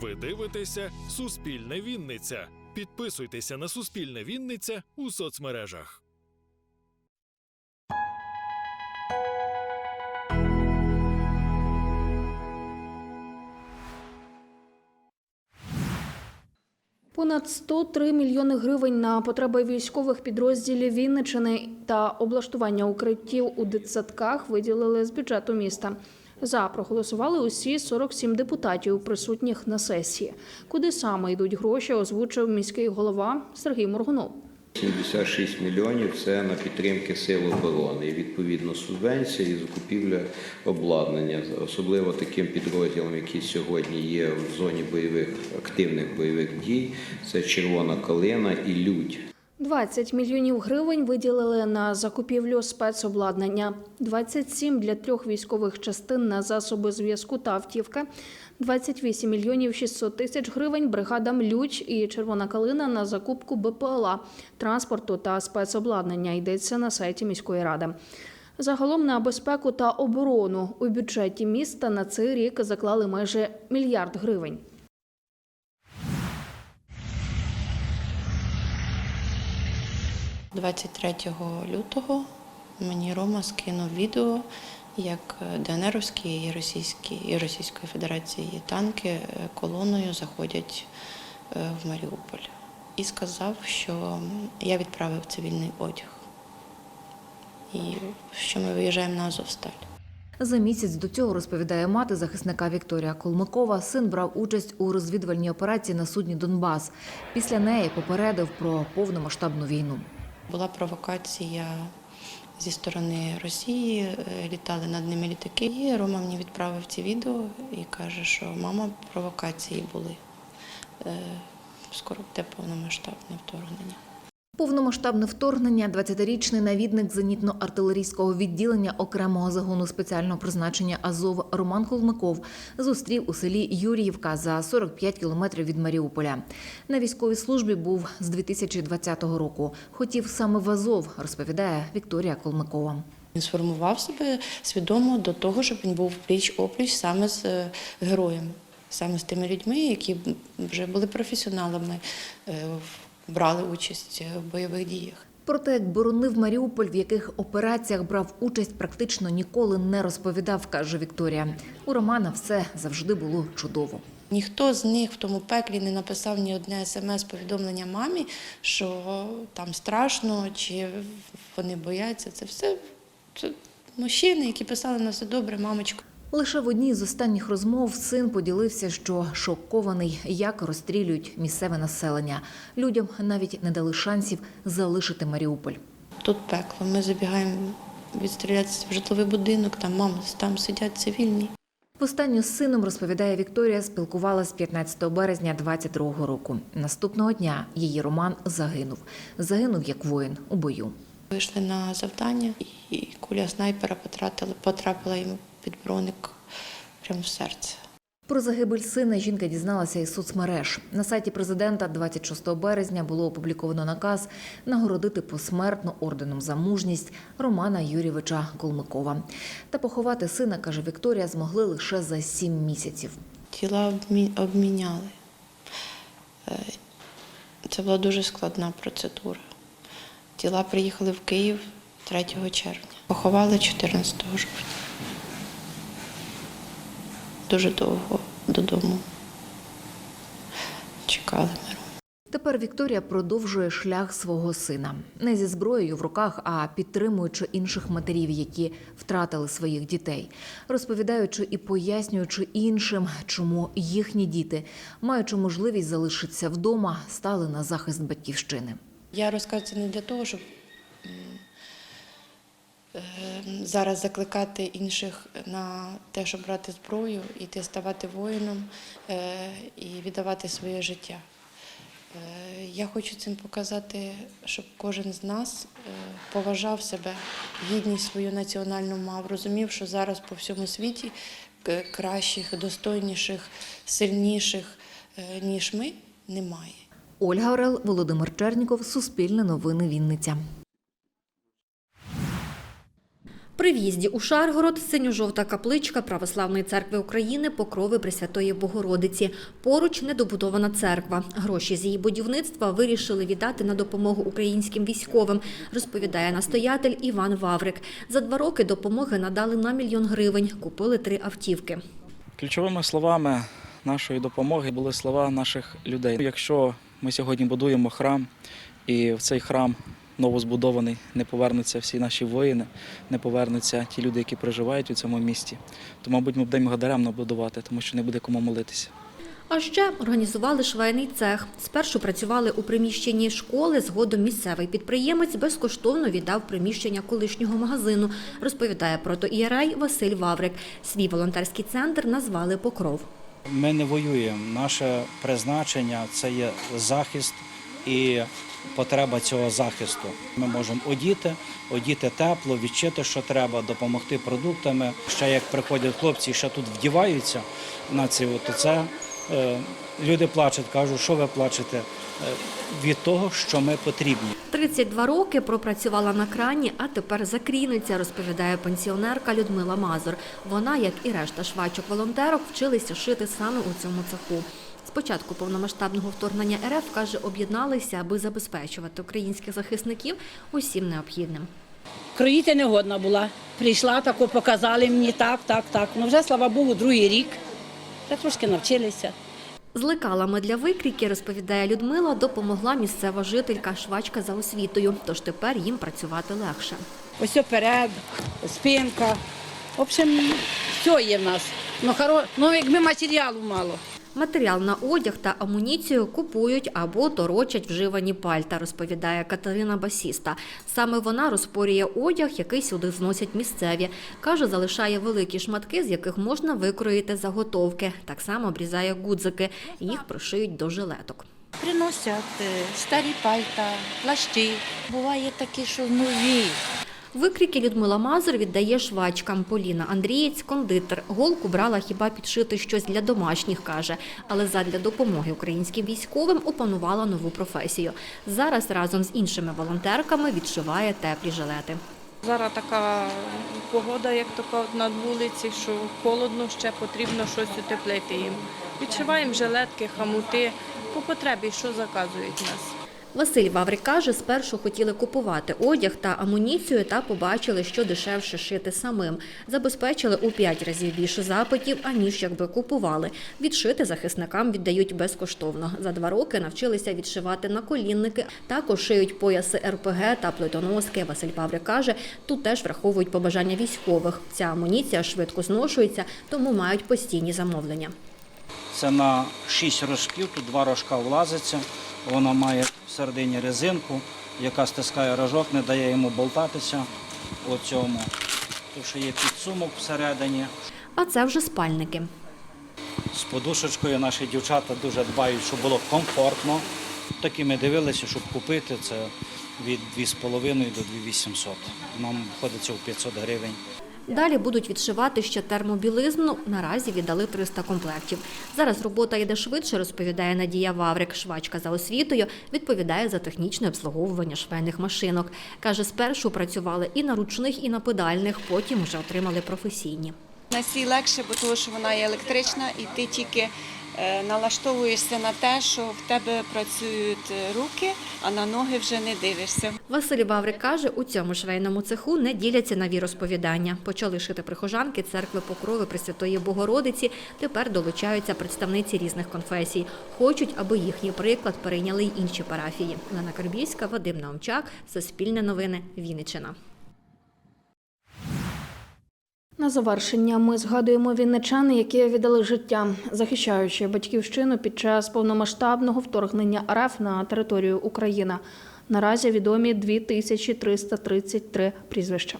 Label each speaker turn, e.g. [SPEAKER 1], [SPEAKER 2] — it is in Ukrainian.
[SPEAKER 1] Ви дивитеся Суспільне Вінниця. Підписуйтеся на Суспільне Вінниця у соцмережах.
[SPEAKER 2] Понад 103 мільйони гривень на потреби військових підрозділів Вінничини та облаштування укриттів у дитсадках виділили з бюджету міста. За проголосували усі 47 депутатів, присутніх на сесії. Куди саме йдуть гроші, озвучив міський голова Сергій Моргунов.
[SPEAKER 3] 76 мільйонів це на підтримки сил оборони. І відповідно субвенція і закупівля обладнання, особливо таким підрозділам, які сьогодні є в зоні бойових активних бойових дій. Це червона калина і людь.
[SPEAKER 2] 20 мільйонів гривень виділили на закупівлю спецобладнання, 27 для трьох військових частин на засоби зв'язку та автівки, 28 мільйонів 600 тисяч гривень бригадам Люч і Червона калина на закупку БПЛА, транспорту та спецобладнання. Йдеться на сайті міської ради. Загалом на безпеку та оборону у бюджеті міста на цей рік заклали майже мільярд гривень.
[SPEAKER 4] – 23 лютого мені Рома скинув відео, як ДНРовські і російські і Російської Федерації танки е, колоною заходять е, в Маріуполь. І сказав, що я відправив цивільний одяг. І що ми виїжджаємо на Азовсталь.
[SPEAKER 5] За місяць до цього розповідає мати захисника Вікторія Колмакова. Син брав участь у розвідувальній операції на судні Донбас. Після неї попередив про повномасштабну війну.
[SPEAKER 4] Була провокація зі сторони Росії, е, літали над ними літаки. І Рома мені відправив ці відео і каже, що мама, провокації були. Е, Скоро буде повномасштабне вторгнення.
[SPEAKER 5] Повномасштабне вторгнення 20-річний навідник зенітно-артилерійського відділення окремого загону спеціального призначення Азов Роман Холмаков зустрів у селі Юріївка за 45 кілометрів від Маріуполя. На військовій службі був з 2020 року. Хотів саме в Азов, розповідає Вікторія Колмакова.
[SPEAKER 4] Він сформував себе свідомо до того, щоб він був пліч опліч саме з е, героями, саме з тими людьми, які вже були професіоналами, е, брали участь в бойових діях.
[SPEAKER 5] Про те, як боронив Маріуполь, в яких операціях брав участь, практично ніколи не розповідав, каже Вікторія. У Романа все завжди було чудово.
[SPEAKER 4] Ніхто з них в тому пеклі не написав ні одне смс-повідомлення мамі, що там страшно, чи вони бояться. Це все це мужчини, які писали на все добре, мамочко.
[SPEAKER 5] Лише в одній з останніх розмов син поділився, що шокований, як розстрілюють місцеве населення. Людям навіть не дали шансів залишити Маріуполь.
[SPEAKER 4] Тут пекло. Ми забігаємо відстрілятися в житловий будинок, там мама, там сидять цивільні.
[SPEAKER 5] Востаннє з сином розповідає Вікторія, спілкувалась 15 березня 22-го року. Наступного дня її Роман загинув. Загинув як воїн у бою.
[SPEAKER 4] Вийшли на завдання, і куля снайпера потрапила, потрапила йому під броник прямо в серце.
[SPEAKER 5] Про загибель сина жінка дізналася із соцмереж. На сайті президента 26 березня було опубліковано наказ нагородити посмертно орденом за мужність Романа Юрійовича Колмикова. Та поховати сина, каже Вікторія, змогли лише за сім місяців.
[SPEAKER 4] Тіла обміняли. Е, Це була дуже складна процедура. Тіла приїхали в Київ 3 червня. Поховали 14 жовтня. Дуже довго додому. Чекали миру.
[SPEAKER 5] Тепер Вікторія продовжує шлях свого сина не зі зброєю в руках, а підтримуючи інших матерів, які втратили своїх дітей, розповідаючи і пояснюючи іншим, чому їхні діти, маючи можливість залишитися вдома, стали на захист батьківщини.
[SPEAKER 4] Я розказую це не для того, щоб зараз закликати інших на те, щоб брати зброю, іти ставати воїном е, і віддавати своє життя. Е, Я хочу цим показати, щоб кожен з нас е, поважав себе, гідність свою національну мав, розумів, що зараз по всьому світі кращих, достойніших, сильніших, ніж ми, немає.
[SPEAKER 5] Ольга Орел, Володимир Черніков, Суспільне новини Вінниця.
[SPEAKER 6] При в'їзді у Шаргород синьо-жовта капличка Православної церкви України Покрови Пресвятої Богородиці. Поруч недобудована церква. Гроші з її будівництва вирішили віддати на допомогу українським військовим, розповідає настоятель Іван Ваврик. За два роки допомоги надали на мільйон гривень, купили три автівки.
[SPEAKER 7] Ключовими словами нашої допомоги були слова наших людей. Якщо ми сьогодні будуємо храм, і в цей храм новозбудований, не повернуться всі наші воїни, не повернуться ті люди, які проживають у цьому місті, то, мабуть, ми будемо його даремно будувати, тому що не буде кому молитися.
[SPEAKER 6] А ще організували швейний цех. Спершу працювали у приміщенні школи, згодом місцевий підприємець безкоштовно віддав приміщення колишнього магазину, розповідає протоієрей Василь Ваврик. Свій волонтерський центр назвали Покров.
[SPEAKER 8] Ми не воюємо. Наше призначення це є захист і потреба цього захисту. Ми можемо одіти, одіти тепло, відчити, що треба, допомогти продуктами. Ще як приходять хлопці, ще тут вдіваються на ці, то це е, люди плачуть, кажуть, що ви плачете Е, від того, що ми потрібні.
[SPEAKER 6] 32 роки пропрацювала на крані, а тепер закріниться, розповідає пенсіонерка Людмила Мазур. Вона, як і решта швачок-волонтерок, вчилися шити саме у цьому цеху. Спочатку повномасштабного вторгнення РФ, каже, об'єдналися, аби забезпечувати українських захисників усім необхідним.
[SPEAKER 9] Кроїти не годна була. Прийшла, тако показали мені так, так, так. Ну вже, слава Богу, другий рік. Вже трошки навчилися.
[SPEAKER 6] З лекалами для викрійки, розповідає Людмила, допомогла місцева жителька швачка за освітою, тож тепер їм працювати легше.
[SPEAKER 9] Ось оперед, спинка. В общем, все є в нас. Ну, хоро... ну якби матеріалу мало.
[SPEAKER 6] Матеріал на одяг та амуніцію купують або торочать вживані пальта, розповідає Катерина Басіста. Саме вона розпорює одяг, який сюди зносять місцеві. Каже, залишає великі шматки, з яких можна викроїти заготовки. Так само обрізає гудзики. Їх прошиють до жилеток.
[SPEAKER 10] Приносять е, старі пальта, плащі. Буває такі, що нові.
[SPEAKER 6] Викрійки Людмила Мазур віддає швачкам. Поліна Андрієць, кондитер. Голку брала хіба підшити щось для домашніх, каже. Але задля допомоги українським військовим опанувала нову професію. Зараз разом з іншими волонтерками відшиває теплі жилети.
[SPEAKER 11] Зараз така погода, як така на вулиці, що холодно, ще потрібно щось утеплити їм. Відшиваємо жилетки, хамути по потребі, що заказують нас.
[SPEAKER 6] Василь Ваврик каже, спершу хотіли купувати одяг та амуніцію та побачили, що дешевше шити самим. Забезпечили у п'ять разів більше запитів, аніж якби купували. Відшити захисникам віддають безкоштовно. За два роки навчилися відшивати наколінники, також шиють пояси РПГ та плитоноски. Василь Ваврик каже, тут теж враховують побажання військових. Ця амуніція швидко зношується, тому мають постійні замовлення.
[SPEAKER 8] Це на 6 рожків, тут два рожка влазиться. Вона має всередині резинку, яка стискає рожок, не дає йому болтатися. У цьому. Тут ще є підсумок всередині.
[SPEAKER 6] А це вже спальники.
[SPEAKER 8] З подушечкою наші дівчата дуже дбають, щоб було комфортно. Такі ми дивилися, щоб купити це від 2,5 до 2,800. Нам входиться у 500 гривень.
[SPEAKER 6] Далі будуть відшивати ще термобілизну. Наразі віддали 300 комплектів. Зараз робота йде швидше, розповідає Надія Ваврик. Швачка за освітою відповідає за технічне обслуговування швейних машинок. Каже, спершу працювали і на ручних, і на педальних, потім вже отримали професійні.
[SPEAKER 12] На легше, бо тому що вона є електрична, і ти тільки налаштовуєшся на те, що в тебе працюють е, руки, а на ноги вже не дивишся.
[SPEAKER 6] Василь Ваврик каже, у цьому швейному цеху не діляться на віросповідання. Почали шити прихожанки церкви Покрови Пресвятої Богородиці. Тепер долучаються представниці різних конфесій. Хочуть, аби їхній приклад перейняли й інші парафії. Лена Карбівська, Вадим Наумчак, Суспільне новини, Вінниччина.
[SPEAKER 2] На завершення ми згадуємо вінничан, які віддали життя, захищаючи батьківщину під час повномасштабного вторгнення РФ на територію України. Наразі відомі 2333 прізвища.